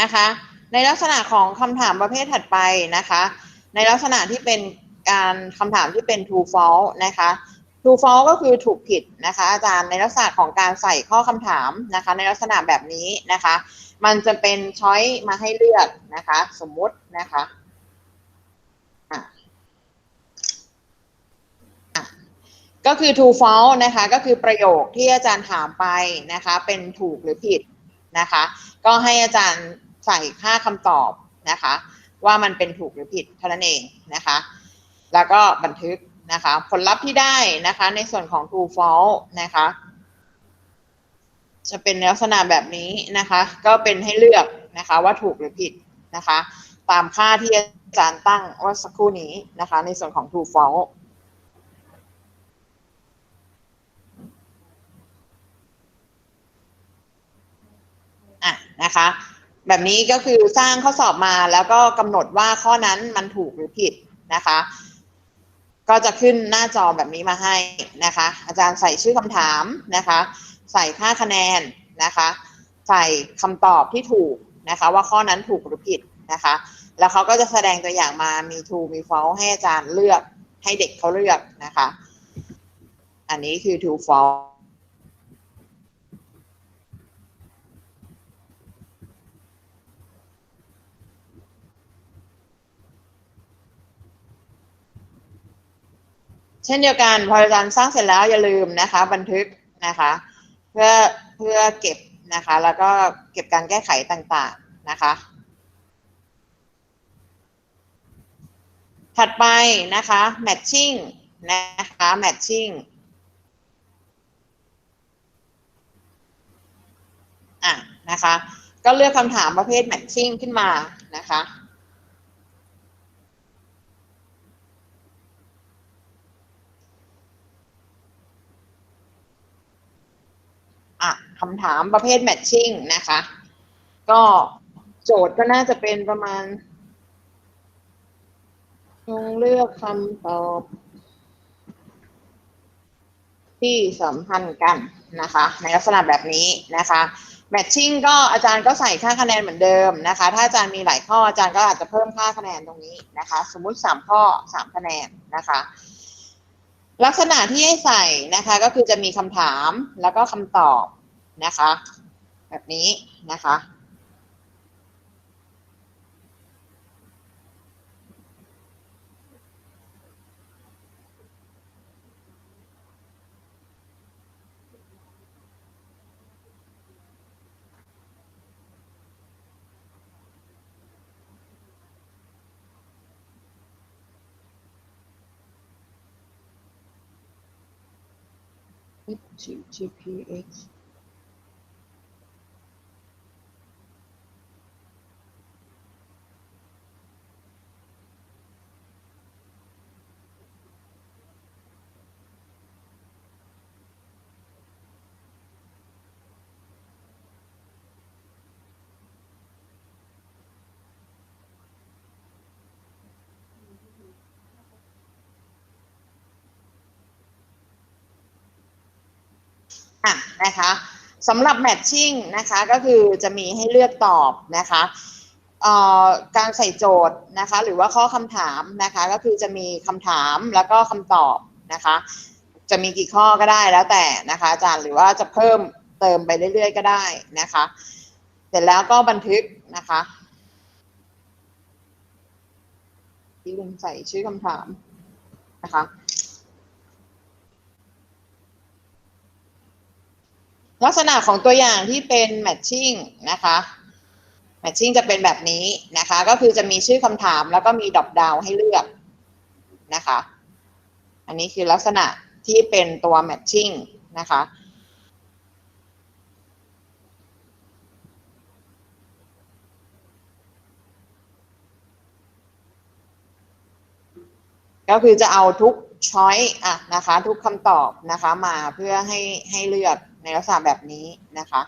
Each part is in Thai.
นะคะ ในลักษณะของคำถามประเภทถัดไปนะคะ ในลักษณะที่เป็นการคำถามที่เป็น true false นะคะ true false ก็คือถูกผิดนะคะ อาจารย์ในลักษณะของการใส่ข้อคำถามนะคะ ในลักษณะแบบนี้นะคะ มันจะเป็นช้อยมาให้เลือกนะคะ สมมุตินะคะอะอะก็คือ true false นะคะก็คือประโยคที่อาจารย์ถามไปนะคะ เป็นถูกหรือผิดนะคะ ก็ให้อาจารย์ ใส่ค่าคำตอบนะคะ ว่ามันเป็นถูกหรือผิดเท่านั้นเองนะคะ แล้วก็บันทึกนะคะ ผลลัพธ์ที่ได้นะคะ ในส่วนของ true false นะคะ จะเป็นลักษณะแบบนี้นะคะ ก็เป็นให้เลือกนะคะ ว่าถูกหรือผิดนะคะ ตามค่าที่อาจารย์ตั้งว่าสักครู่นี้นะคะ ในส่วนของ true false อะนะคะ แบบนี้ก็คือสร้างข้อสอบมาแล้วก็กำหนดว่าข้อนั้นมันถูกหรือผิดนะคะ ก็จะขึ้นหน้าจอแบบนี้มาให้นะคะ อาจารย์ใส่ชื่อคำถามนะคะ ใส่ค่าคะแนนนะคะ ใส่คำตอบที่ถูกนะคะ ว่าข้อนั้นถูกหรือผิดนะคะ แล้วเขาก็จะแสดงตัวอย่างมามี true มี false ให้อาจารย์เลือกให้เด็กเขาเลือกนะคะ อันนี้คือ true false เช่นเดียวกันพออาจารย์สร้างเสร็จแล้วอย่าลืมนะคะ บันทึกนะคะ เพื่อเพื่อเก็บนะคะ แล้วก็เก็บการแก้ไขต่างๆนะคะ ถัดไปนะคะ matching นะคะ matching อะนะคะ ก็เลือกคำถามประเภท matching ขึ้นมานะคะ อะ คำถามประเภท matching นะคะ ก็โจทย์ก็น่าจะเป็นประมาณจงเลือกคำตอบ ที่สัมพันธ์กันนะคะ ในลักษณะแบบนี้นะคะ matching ก็อาจารย์ก็ใส่ค่าคะแนนเหมือนเดิมนะคะ ถ้าอาจารย์มีหลายข้ออาจารย์ก็อาจจะเพิ่มค่าคะแนนตรงนี้นะคะ สมมุติ3ข้อ3คะแนนนะคะ ลักษณะที่ให้ใส่นะคะก็คือจะมีคำถามแล้วก็คำตอบ นะคะ แบบนี้นะคะ GPX อะนะคะสำหรับ matching นะคะก็คือจะมีให้เลือกตอบนะคะการใส่โจทย์นะคะหรือว่าข้อคำถามนะคะก็คือจะมีคำถามแล้วก็คำตอบนะคะจะมีกี่ข้อก็ได้แล้วแต่นะคะอาจารย์หรือว่าจะเพิ่มเติมไปเรื่อยๆก็ได้นะคะเสร็จแล้วก็บันทึกนะคะที่ลืมใส่ชื่อคำถามนะคะ ลักษณะของตัวอย่างที่เป็น matching นะคะ matching จะเป็นแบบนี้นะคะ ก็คือจะมีชื่อคำถามแล้วก็มีดอปดาวให้เลือกนะคะ อันนี้คือลักษณะที่เป็นตัว matching นะคะก็คือจะเอาทุกช้อยอะนะคะ ทุกคำตอบนะคะ มาเพื่อให้ให้เลือก ในลักษณะแบบนี้นะคะ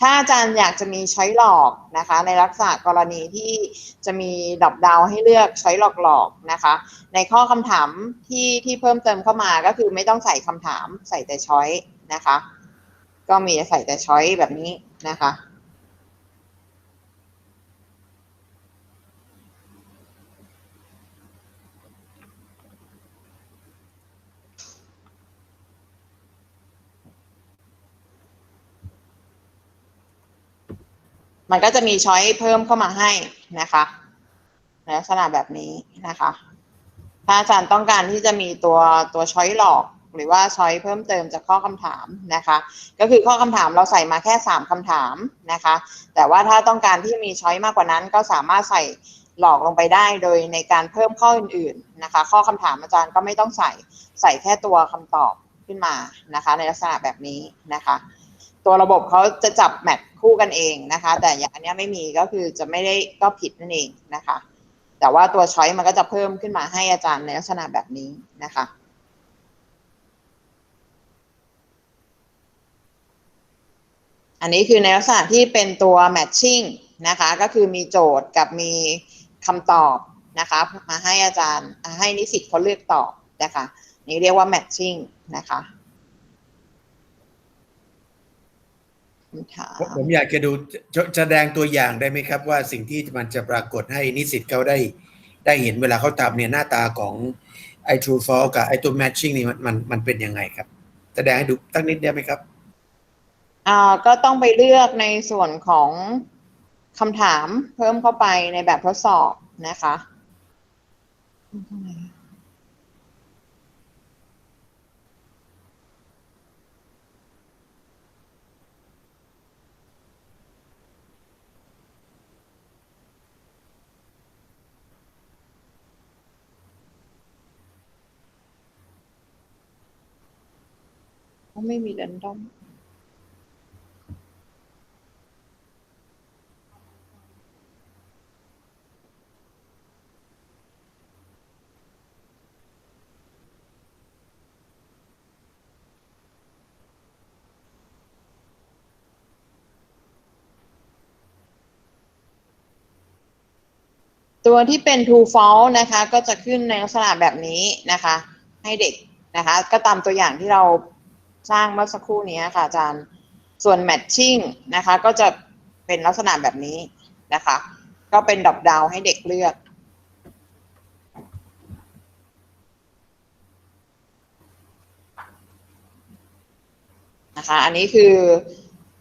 ถ้าอาจารย์อยากจะมีช้อยหลอกนะคะ ในลักษณะกรณีที่จะมีดับดาวให้เลือกช้อยหลอกหลอกนะคะ ในข้อคำถามที่ที่เพิ่มเติมเข้ามาก็คือไม่ต้องใส่คำถามใส่แต่ช้อยนะคะ ก็มีใส่แต่ช้อยแบบนี้นะคะ มันก็จะมีช้อยเพิ่มเข้ามาให้นะคะในลักษณะแบบนี้นะคะ ถ้าอาจารย์ต้องการที่จะมีตัวตัวช้อยหลอกหรือว่าช้อยเพิ่มเติมจากข้อคำถามนะคะ ก็คือข้อคำถามเราใส่มาแค่สามคำถามนะคะ แต่ว่าถ้าต้องการที่มีช้อยมากกว่านั้น ก็สามารถใส่หลอกลงไปได้โดยในการเพิ่มข้ออื่นๆนะคะ ข้อคำถามอาจารย์ก็ไม่ต้องใส่ใส่แค่ตัวคำตอบขึ้นมานะคะ ในลักษณะแบบนี้นะคะ ตัวระบบเขาจะจับแมทคู่กันเองนะคะ แต่อย่างอันนี้ไม่มีก็คือจะไม่ได้ก็ผิดนั่นเองนะคะ แต่ว่าตัวช้อยมันก็จะเพิ่มขึ้นมาให้อาจารย์ในลักษณะแบบนี้นะคะอันนี้คือในลักษณะที่เป็นตัว matching นะคะ ก็คือมีโจทย์กับมีคำตอบนะคะ มาให้อาจารย์ให้นิสิตเขาเลือกตอบนะคะ นี่เรียกว่า matching นะคะำถามผมผมอยากจะดูจะแสดงตัวอย่างได้ไหมครับ ว่าสิ่งที่มันจะปรากฏให้นิสิตเขาได้ได้เห็นเวลาเขาทำเนี่ยหน้าตาของไอ้ true false กับไอ้ตัว matching นี่มันมันมันเป็นยังไงครับ แสดงให้ดูตั้งนิดได้ไหมครับอ่าก็ต้องไปเลือกในส่วนของคำถามเพิ่มเข้าไปในแบบทดสอบนะคะ ไม่มี r รนดอมตัวที่เป็น true false นะคะ ก็จะขึ้นในลักษณะแบบนี้นะคะ ให้เด็กนะคะ ก็ตามตัวอย่างที่เรา สร้างเมื่อสักครู่นี้ค่ะอาจารย์ ส่วน matching นะคะ ก็จะเป็นลักษณะแบบนี้นะคะ ก็เป็นดอกดาวให้เด็กเลือกนะคะ อันนี้คือ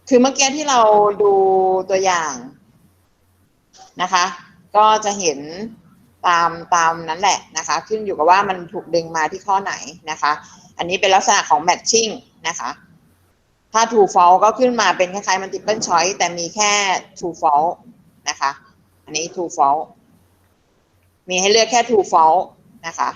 คือเมื่อกี้ที่เราดูตัวอย่างนะคะ ก็จะเห็นตามตามนั้นแหละนะคะ ขึ้นอยู่กับว่ามันถูกดึงมาที่ข้อไหนนะคะ อันนี้เป็นลักษณะของ matching นะคะ ถ้า true false ก็ขึ้นมาเป็นคล้ายๆ multiple choice แต่มีแค่ true false นะคะ อันนี้ true false มีให้เลือกแค่ true false นะคะ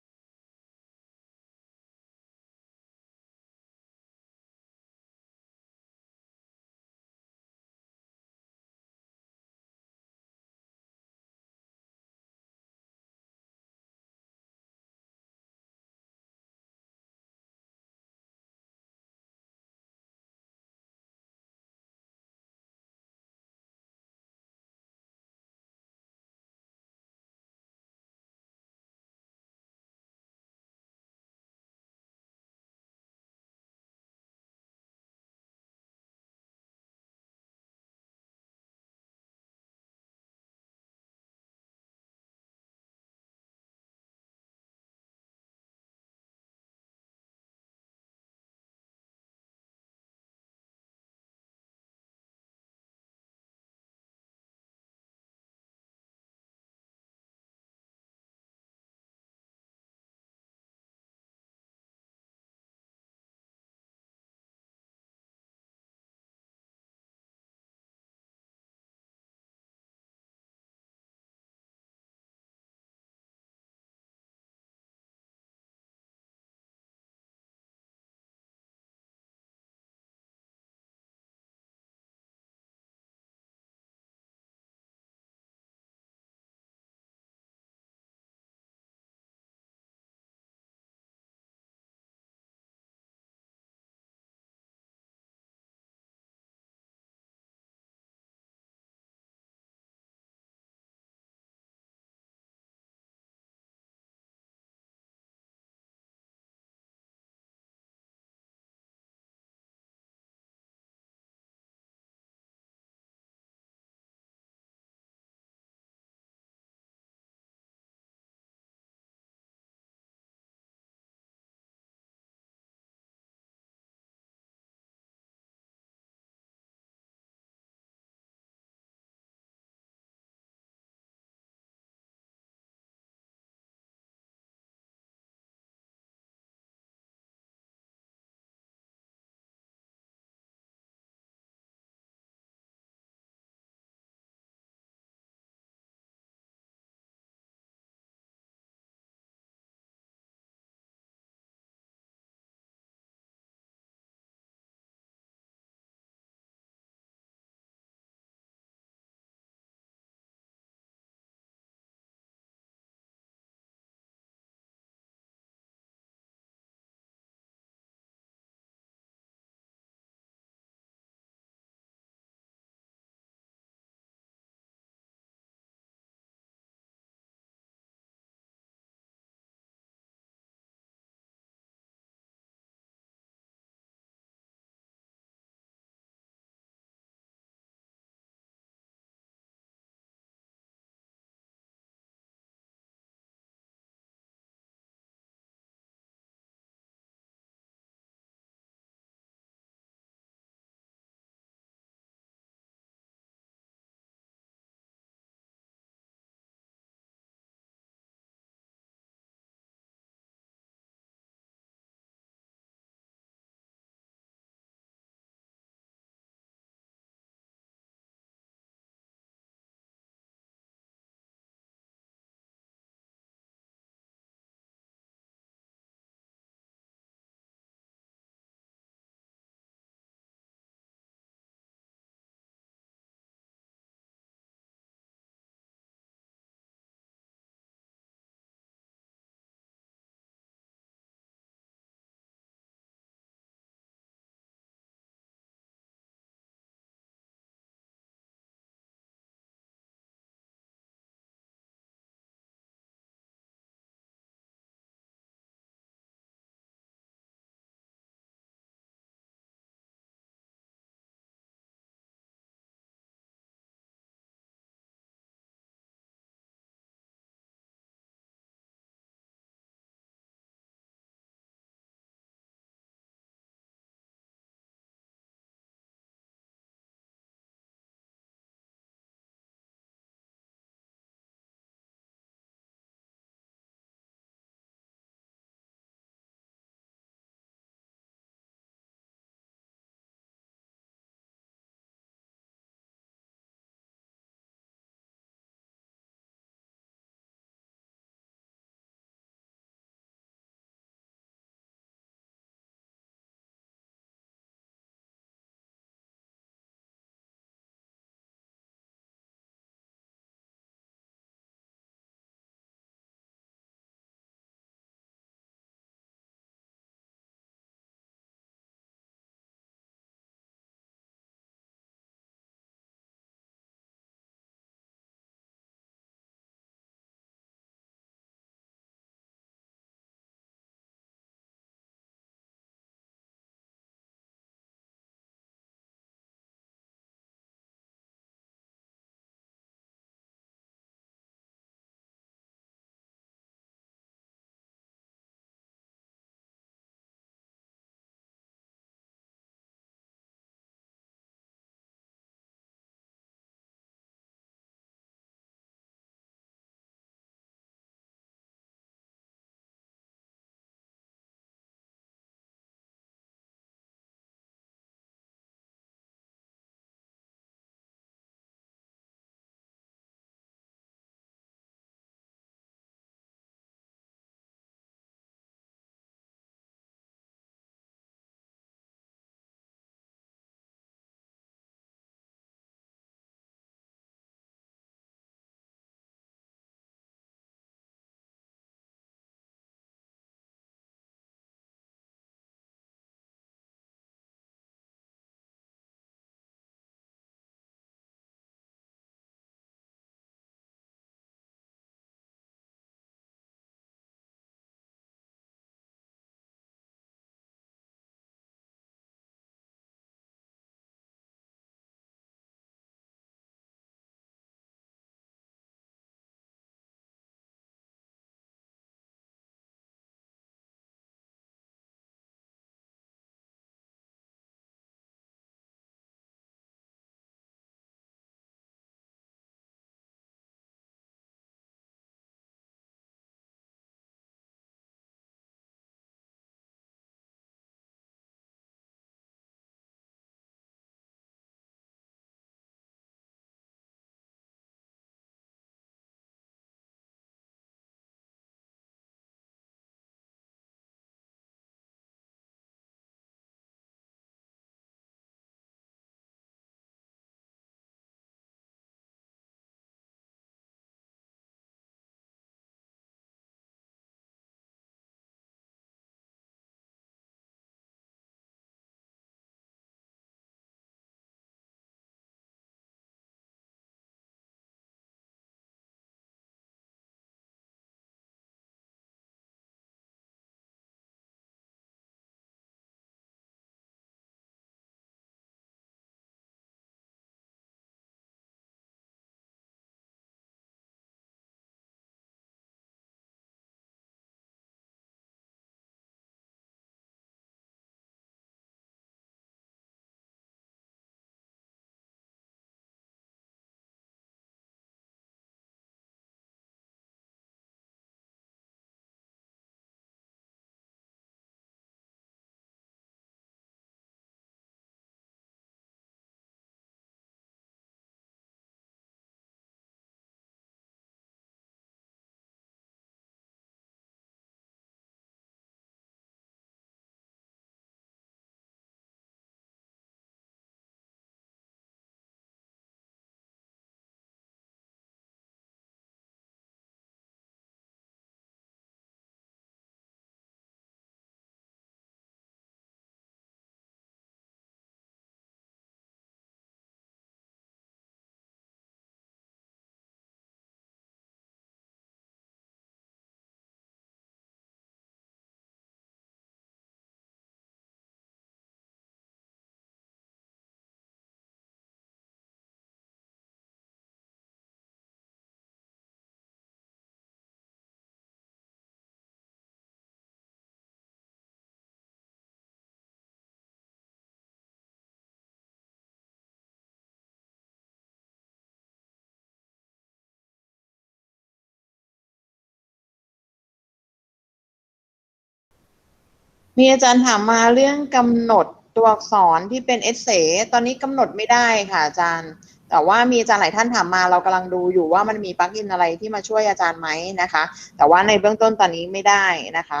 มีอาจารย์ถามมาเรื่องกำหนดตัวอักษรที่เป็นเอเซตอนนี้กำหนดไม่ได้ค่ะอาจารย์ แต่ว่ามีอาจารย์หลายท่านถามมาเรากำลังดูอยู่ว่ามันมีปลั๊กอินอะไรที่มาช่วยอาจารย์ไหมนะคะ แต่ว่าในเบื้องต้นตอนนี้ไม่ได้นะคะ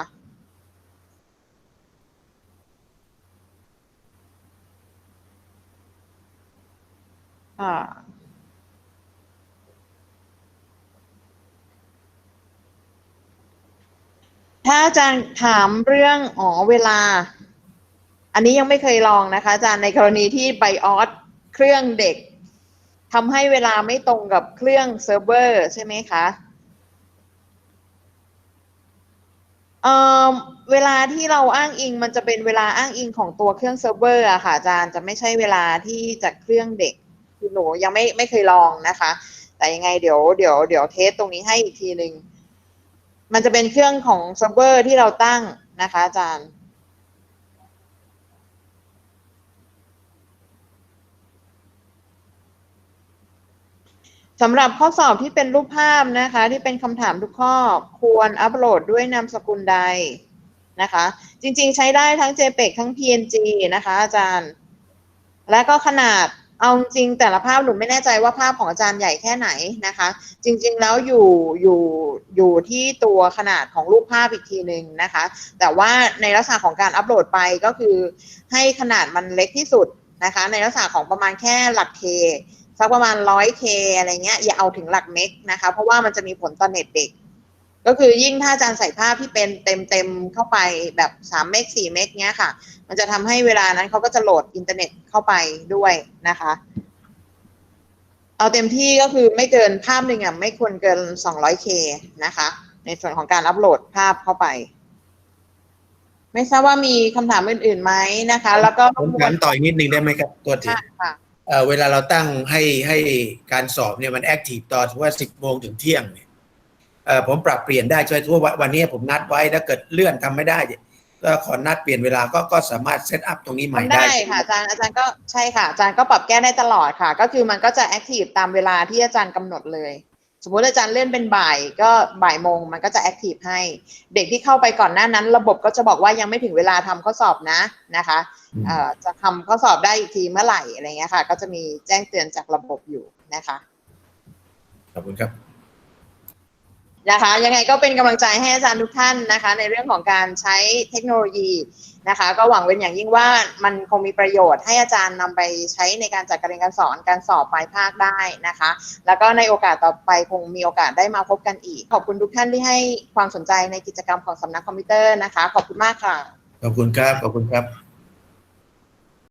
อ่า ถ้าอาจารย์ถามเรื่องอ๋อเวลา อันนี้ยังไม่เคยลองนะคะ อาจารย์ในกรณีที่ไบออสเครื่องเด็กทำให้เวลาไม่ตรงกับเครื่องเซิร์ฟเวอร์ใช่ไหมคะเออเวลาที่เราอ้างอิงมันจะเป็นเวลาอ้างอิงของตัวเครื่องเซิร์ฟเวอร์อะค่ะอาจารย์จะไม่ใช่เวลาที่จากเครื่องเด็กคือหนูยังไม่ไม่เคยลองนะคะ แต่ยังไงเดี๋ยวเดี๋ยวเดี๋ยวเทสตรงนี้ให้อีกทีหนึ่ง มันจะเป็นเครื่องของเซิร์ฟเวอร์ที่เราตั้งนะคะอาจารย์สำหรับข้อสอบที่เป็นรูปภาพนะคะ ที่เป็นคำถามทุกข้อควรอัปโหลดด้วยนามสกุลใดนะคะ จริงๆ ใช้ได้ทั้ง JPEG ทั้ง PNG นะคะอาจารย์ และก็ขนาด เอาจริงแต่ละภาพหนูไม่แน่ใจว่าภาพของอาจารย์ใหญ่แค่ไหนนะคะ จริง ๆ แล้วอยู่อยู่อยู่ที่ตัวขนาดของรูปภาพอีกทีหนึ่งนะคะ แต่ว่าในลักษณะของการอัปโหลดไปก็คือให้ขนาดมันเล็กที่สุดนะคะ ในลักษณะของประมาณแค่หลักเคสักประมาณร้อยเคอะไรเงี้ยอย่าเอาถึงหลักเมกนะคะ เพราะว่ามันจะมีผลต่อเน็ตเด็ก ก็คือยิ่งถ้าอาจารย์ใส่ภาพที่เป็นเต็มเต็มๆเข้าไปแบบสามเมกสี่เมกเนี้ยค่ะ มันจะทำให้เวลานั้นเขาก็จะโหลดอินเทอร์เน็ตเข้าไปด้วยนะคะ เอาเต็มที่ก็คือไม่เกินภาพหนึ่งอะไม่ควรเกิน 200K นะคะ ในส่วนของการอัปโหลดภาพเข้าไป ไม่ทราบว่ามีคำถามอื่นๆไหมนะคะ แล้วก็ผมถามต่ออีกนิดนึงได้ไหมครับตัวทีค่ะค่ะเอ่อเวลาเราตั้งให้ให้การสอบเนี่ยมันแอคทีฟตอนว่าสิบโมงถึงเที่ยงเนี่ยเอ่อ ผมปรับเปลี่ยนได้ช่วยทั่วาวันนี้ผมนัดไว้ถ้าเกิดเลื่อนทำไม่ได้เนี่ยก็ขอนัดเปลี่ยนเวลาก็ก็สามารถเซตอัพตรงนี้ใหม่ทำได้ได้ค่ะอาจารย์อาจารย์ก็ใช่ค่ะอาจารย์ก็ปรับแก้ได้ตลอดค่ะ ก็คือมันก็จะแอคทีฟตามเวลาที่อาจารย์กำหนดเลย สมมติอาจารย์เลื่อนเป็นบ่ายก็บ่ายโมงมันก็จะแอคทีฟให้ เด็กที่เข้าไปก่อนหน้านั้น ระบบก็จะบอกว่ายังไม่ถึงเวลาทำข้อสอบนะนะคะอืมเอ่อจะทำข้อสอบได้อีกทีเมื่อไหร่อะไรเงี้ยค่ะ ก็จะมีแจ้งเตือนจากระบบอยู่นะคะขอบคุณครับ นะคะ ยังไงก็เป็นกำลังใจให้อาจารย์ทุกท่านนะคะ ในเรื่องของการใช้เทคโนโลยีนะคะ ก็หวังเป็นอย่างยิ่งว่ามันคงมีประโยชน์ให้อาจารย์นำไปใช้ในการจัดการเรียนการสอนการสอบปลายภาคได้นะคะ แล้วก็ในโอกาสต่อไปคงมีโอกาสได้มาพบกันอีก ขอบคุณทุกท่านที่ให้ความสนใจในกิจกรรมของสำนักคอมพิวเตอร์นะคะ ขอบคุณมากค่ะ ขอบคุณครับ ขอบคุณครับ